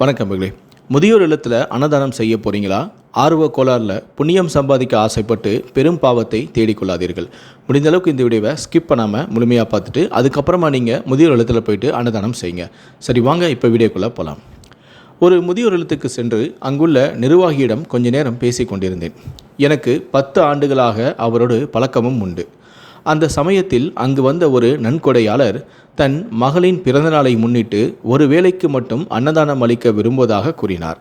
வணக்கம் மகளே முதியோர் இல்லத்தில் அன்னதானம் செய்ய போகிறீங்களா ஆர்வ கோளாறில் புண்ணியம் சம்பாதிக்க ஆசைப்பட்டு பெரும் பாவத்தை தேடிக்கொள்ளாதீர்கள் முடிந்த அளவுக்கு இந்த வீடியோவை ஸ்கிப் பண்ணாமல் முழுமையாக பார்த்துட்டு அதுக்கப்புறமா நீங்கள் முதியோர் இல்லத்தில் போயிட்டு அன்னதானம் செய்யுங்க. சரி வாங்க இப்போ வீடியோக்குள்ளே போகலாம் ஒரு முதியோர் இல்லத்துக்கு சென்று அங்குள்ள நிர்வாகியிடம் கொஞ்ச நேரம் பேசிக் கொண்டிருந்தேன். எனக்கு பத்து ஆண்டுகளாக அவரோடு பழக்கமும் உண்டு. அந்த சமயத்தில் அங்கு வந்த ஒரு நன்கொடையாளர் தன் மகளின் பிறந்தநாளை முன்னிட்டு ஒரு வேளைக்கு மட்டும் அன்னதானம் அளிக்க விரும்புவதாக கூறினார்.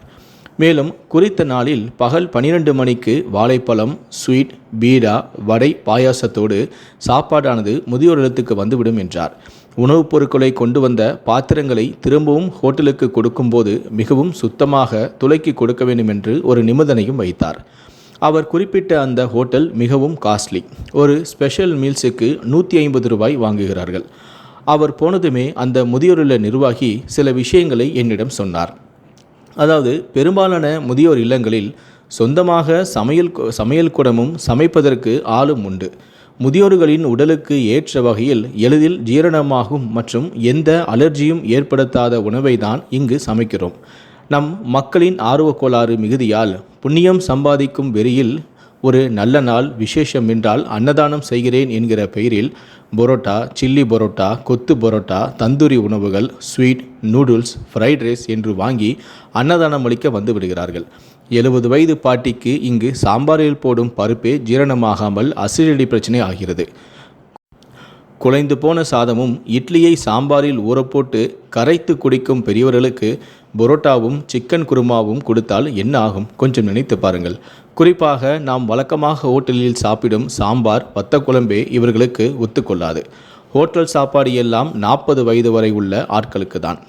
மேலும் குறித்த நாளில் பகல் பனிரெண்டு மணிக்கு வாழைப்பழம் ஸ்வீட் பீடா வடை பாயாசத்தோடு சாப்பாடானது முதியோர் இல்லத்துக்கு வந்துவிடும் என்றார். உணவுப் பொருட்களை கொண்டு வந்த பாத்திரங்களை திரும்பவும் ஹோட்டலுக்கு கொடுக்கும்போது மிகவும் சுத்தமாக துலக்கி கொடுக்க வேண்டும் என்று ஒரு நிபந்தனையும் வைத்தார். அவர் குறிப்பிட்ட அந்த ஹோட்டல் மிகவும் காஸ்ட்லி ஒரு ஸ்பெஷல் மீல்ஸுக்கு நூற்றி ஐம்பது ரூபாய் வாங்குகிறார்கள். அவர் போனதுமே அந்த முதியோருள்ள நிர்வாகி சில விஷயங்களை என்னிடம் சொன்னார். அதாவது பெரும்பாலான முதியோர் இல்லங்களில் சொந்தமாக சமையல் சமையல் குடமும் சமைப்பதற்கு ஆளும் உண்டு. முதியோர்களின் உடலுக்கு ஏற்ற வகையில் எளிதில் ஜீரணமாகும் மற்றும் எந்த அலர்ஜியும் ஏற்படுத்தாத உணவை தான் இங்கு சமைக்கிறோம். நம் மக்களின் ஆர்வ கோளாறு மிகுதியால் புண்ணியம் சம்பாதிக்கும் வெறியில் ஒரு நல்ல நாள் விசேஷம் என்றால் அன்னதானம் செய்கிறேன் என்கிற பெயரில் பரோட்டா சில்லி பரோட்டா கொத்து பரோட்டா தந்தூரி உணவுகள் ஸ்வீட் நூடுல்ஸ் ஃப்ரைட் ரைஸ் என்று வாங்கி அன்னதானம் அளிக்க வந்து விடுகிறார்கள். எழுபது வயது பாட்டிக்கு இங்கு சாம்பாரில் போடும் பருப்பே ஜீரணமாகாமல் அசிடிடி பிரச்சனை ஆகிறது. குலைந்து போன சாதமும் இட்லியை சாம்பாரில் ஊறப்போட்டு கரைத்து குடிக்கும் பெரியவர்களுக்கு புரோட்டாவும் சிக்கன் குருமாவும் கொடுத்தால் என்ன ஆகும் கொஞ்சம் நினைத்து பாருங்கள். குறிப்பாக நாம் வழக்கமாக ஹோட்டலில் சாப்பிடும் சாம்பார் வத்த குழம்பே இவர்களுக்கு ஒத்துக்கொள்ளாது. ஹோட்டல் சாப்பாடு எல்லாம் நாற்பது வயது வரை உள்ள ஆட்களுக்கு தான்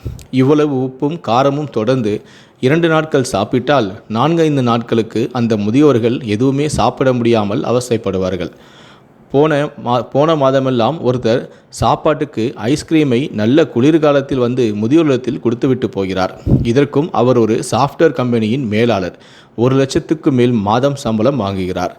இவ்வளவு உப்பும் காரமும் தொடர்ந்து இரண்டு நாட்கள் சாப்பிட்டால் நான்கைந்து நாட்களுக்கு அந்த முதியோர்கள் எதுவுமே சாப்பிட முடியாமல் அவசைப்படுவார்கள் போன மா போன மாதமெல்லாம் ஒருத்தர் சாப்பாட்டுக்கு ஐஸ்கிரீமை நல்ல குளிர்காலத்தில் வந்து முதியோர் கொடுத்துவிட்டு போகிறார். இதற்கும் அவர் ஒரு சாஃப்ட்வேர் கம்பெனியின் மேலாளர். ஒரு லட்சத்துக்கு மேல் மாதம் சம்பளம் வாங்குகிறார்.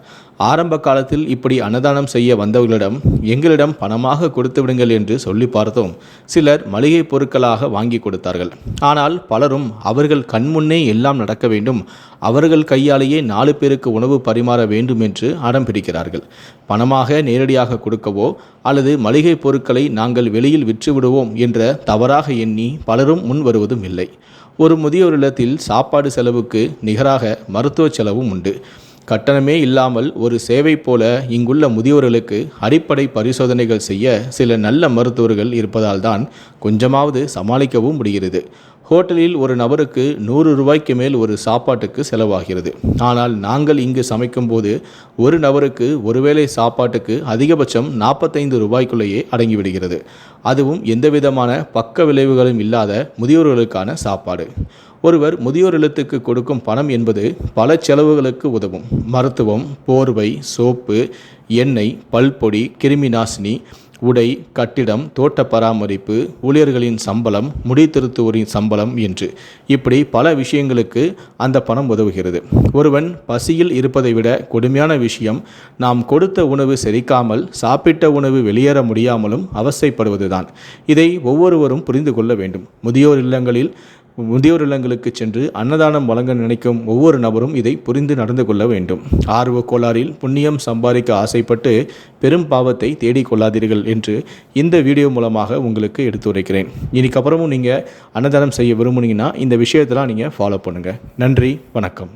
ஆரம்ப காலத்தில் இப்படி அன்னதானம் செய்ய வந்தவர்களிடம் எங்களிடம் பணமாக கொடுத்து விடுங்கள் என்று சொல்லி பார்த்தோம். சிலர் மளிகை பொருட்களாக வாங்கி கொடுத்தார்கள். ஆனால் பலரும் அவர்கள் கண்முன்னே எல்லாம் நடக்க வேண்டும். அவர்கள் கையாலேயே நாலு பேருக்கு உணவு பரிமாற வேண்டும் என்று அடம் பிடிக்கிறார்கள். பணமாக நேரடியாக கொடுக்கவோ அல்லது மளிகை பொருட்கள் நாங்கள் வெளியில் விற்றுவிடுவோம் என்ற தவறாக எண்ணி பலரும் முன் வருவதும் இல்லை. ஒரு முதியோர் இல்லத்தில் சாப்பாடு செலவுக்கு நிகராக மருத்துவ செலவும் உண்டு. கட்டணமே இல்லாமல் ஒரு சேவை போல இங்குள்ள முதியோர்களுக்கு அடிப்படை பரிசோதனைகள் செய்ய சில நல்ல மருத்துவர்கள் இருப்பதால் தான் கொஞ்சமாவது சமாளிக்கவும் முடிகிறது. ஹோட்டலில் ஒரு நபருக்கு நூறு ரூபாய்க்கு மேல் ஒரு சாப்பாட்டுக்கு செலவாகிறது. ஆனால் நாங்கள் இங்கு சமைக்கும்போது ஒரு நபருக்கு ஒருவேளை சாப்பாட்டுக்கு அதிகபட்சம் நாற்பத்தைந்து ரூபாய்க்குள்ளேயே அடங்கிவிடுகிறது. அதுவும் எந்தவிதமான பக்க விளைவுகளும் இல்லாத முதியோர்களுக்கான சாப்பாடு. ஒருவர் முதியோர் இல்லத்துக்கு கொடுக்கும் பணம் என்பது பல செலவுகளுக்கு உதவும். மருத்துவம் போர்வை சோப்பு எண்ணெய் பல்பொடி கிருமி நாசினி உடை கட்டிடம் தோட்ட பராமரிப்பு ஊழியர்களின் சம்பளம் முடி திருத்துவோரின் சம்பளம் என்று. இப்படி பல விஷயங்களுக்கு அந்த பணம் உதவுகிறது. ஒருவன் பசியில் இருப்பதை விட கொடுமையான விஷயம் நாம் கொடுத்த உணவு செரிக்காமல் சாப்பிட்ட உணவு வெளியேற முடியாமலும் அவசைப்படுவதுதான் இதை ஒவ்வொருவரும் புரிந்து கொள்ள வேண்டும். முதியோர் இல்லங்களில் முதியோர் இல்லங்களுக்கு சென்று அன்னதானம் வழங்க நினைக்கும் ஒவ்வொரு நபரும் இதை புரிந்து நடந்து கொள்ள வேண்டும். ஆர்வ கோளாறில் புண்ணியம் சம்பாதிக்க ஆசைப்பட்டு பெரும் பாவத்தை தேடிக் கொள்ளாதீர்கள் என்று இந்த வீடியோ மூலமாக உங்களுக்கு எடுத்துரைக்கிறேன். இதுக்கப்புறமும் நீங்கள் அன்னதானம் செய்ய விரும்புனீங்கன்னா இந்த விஷயத்தெல்லாம் நீங்கள் ஃபாலோ பண்ணுங்கள் நன்றி வணக்கம்.